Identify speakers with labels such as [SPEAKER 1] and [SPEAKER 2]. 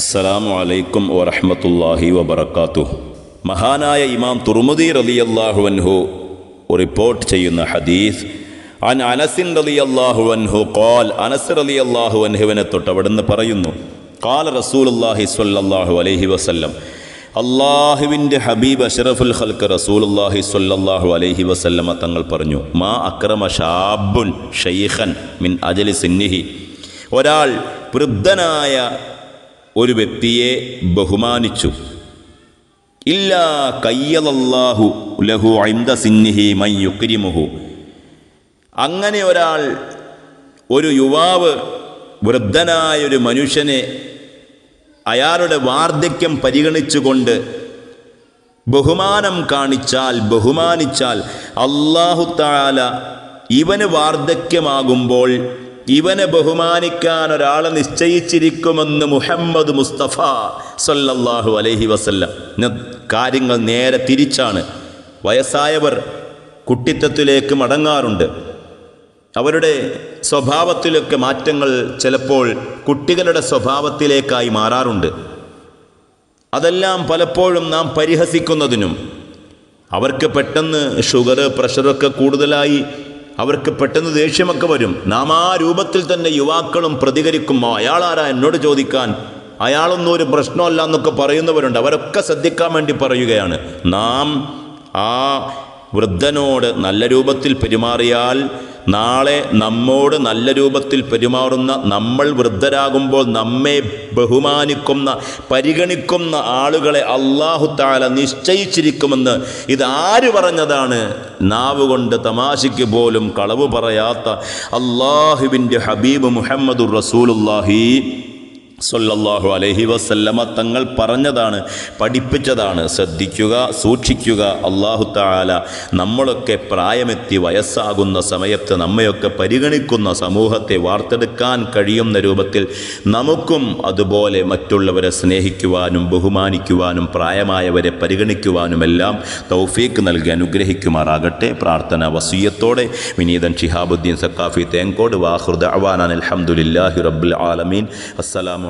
[SPEAKER 1] അസ്സലാമു അലൈക്കും വറഹമത്തല്ലാഹി വബറകാതുഹു. മഹാനായ ഇമാം തുർമുദി റളിയല്ലാഹു അൻഹു റിപ്പോർട്ട് ചെയ്യുന്ന ഹദീസ് അൻ അനസിൻ റളിയല്ലാഹു അൻഹു ഖാൽ അനസ് റളിയല്ലാഹു അൻഹുവിനെ തൊട്ട് അവിടുന്ന് പറയുന്നു ഖാല റസൂലുള്ളാഹി സ്വല്ലല്ലാഹു അലൈഹി വസല്ലം അള്ളാഹുവിന്റെ ഹബീബ് അഷറഫുൽ ഖൽക്ക് റസൂലുള്ളാഹി സ്വല്ലല്ലാഹു അലൈഹി വസല്ലമ തങ്ങൾ പറഞ്ഞു മാ അക്രമ ഷാബുൻ ഷെയ്ഖൻ മിൻ അജലി സിന്നിഹി ഒരാൾ വൃദ്ധനായ ഒരു വ്യക്തിയെ ബഹുമാനിച്ചു. ഇല്ല കയ്യലല്ലാഹു ലഹു ഐന്ദ സിന്നിഹി മൈ യുക്രിമുഹു. അങ്ങനെ ഒരാൾ ഒരു യുവാവ് വൃദ്ധനായ ഒരു മനുഷ്യനെ അയാളുടെ വാർദ്ധക്യം പരിഗണിച്ചുകൊണ്ട് ബഹുമാനം കാണിച്ചാൽ ബഹുമാനിച്ചാൽ അള്ളാഹു താല ഇവന് വാർദ്ധക്യമാകുമ്പോൾ ഇവനെ ബഹുമാനിക്കാൻ ഒരാളെ നിശ്ചയിച്ചിരിക്കുമെന്ന് മുഹമ്മദ് മുസ്തഫ സല്ലല്ലാഹു അലൈഹി വസല്ലം. കാര്യങ്ങൾ നേരെ തിരിച്ചാണ്. വയസ്സായവർ കുട്ടിത്തത്തിലേക്ക് മടങ്ങാറുണ്ട്. അവരുടെ സ്വഭാവത്തിലൊക്കെ മാറ്റങ്ങൾ ചിലപ്പോൾ കുട്ടികളുടെ സ്വഭാവത്തിലേക്കായി മാറാറുണ്ട്. അതെല്ലാം പലപ്പോഴും നാം പരിഹസിക്കുന്നതിനും അവർക്ക് പെട്ടെന്ന് ഷുഗർ പ്രഷറൊക്കെ കൂടുതലായി അവർക്ക് പെട്ടെന്ന് ദേഷ്യമൊക്കെ വരും. നാം ആ രൂപത്തിൽ തന്നെ യുവാക്കളും പ്രതികരിക്കും അയാളാരാ എന്നോട് ചോദിക്കാൻ അയാളൊന്നും ഒരു പ്രശ്നമല്ല എന്നൊക്കെ പറയുന്നവരുണ്ട്. അവരൊക്കെ ശ്രദ്ധിക്കാൻ വേണ്ടി പറയുകയാണ്. നാം ആ വൃദ്ധനോട് നല്ല രൂപത്തിൽ പെരുമാറിയാൽ നാളെ നമ്മോട് നല്ല രൂപത്തിൽ പെരുമാറുന്ന നമ്മൾ വൃദ്ധരാകുമ്പോൾ നമ്മെ ബഹുമാനിക്കുന്ന പരിഗണിക്കുന്ന ആളുകളെ അള്ളാഹു താല നിശ്ചയിച്ചിരിക്കുമെന്ന് ഇത് ആര് പറഞ്ഞതാണ്? നാവ് കൊണ്ട് തമാശയ്ക്ക് പോലും കളവ് പറയാത്ത അള്ളാഹുവിന്റെ ഹബീബ് മുഹമ്മദുർ റസൂലുല്ലാഹി സൊല്ലാഹു അലഹി വസല്ലമ തങ്ങൾ പറഞ്ഞതാണ് പഠിപ്പിച്ചതാണ്. ശ്രദ്ധിക്കുക സൂക്ഷിക്കുക. അള്ളാഹു താല നമ്മളൊക്കെ പ്രായമെത്തി വയസ്സാകുന്ന സമയത്ത് നമ്മയൊക്കെ പരിഗണിക്കുന്ന സമൂഹത്തെ വാർത്തെടുക്കാൻ കഴിയുന്ന രൂപത്തിൽ നമുക്കും അതുപോലെ മറ്റുള്ളവരെ സ്നേഹിക്കുവാനും ബഹുമാനിക്കുവാനും പ്രായമായവരെ പരിഗണിക്കുവാനും എല്ലാം തൗഫീക്ക് നൽകി അനുഗ്രഹിക്കുമാറാകട്ടെ. പ്രാർത്ഥന വസീയത്തോടെ. വിനീതൻ ഷിഹാബുദ്ദീൻ സക്കാഫി തേങ്കോട് വാഹൃദ് അവാനാൻ അലഹമുല്ലാഹി റബ്ബുൽ ആലമീൻ. അസ്സലാമു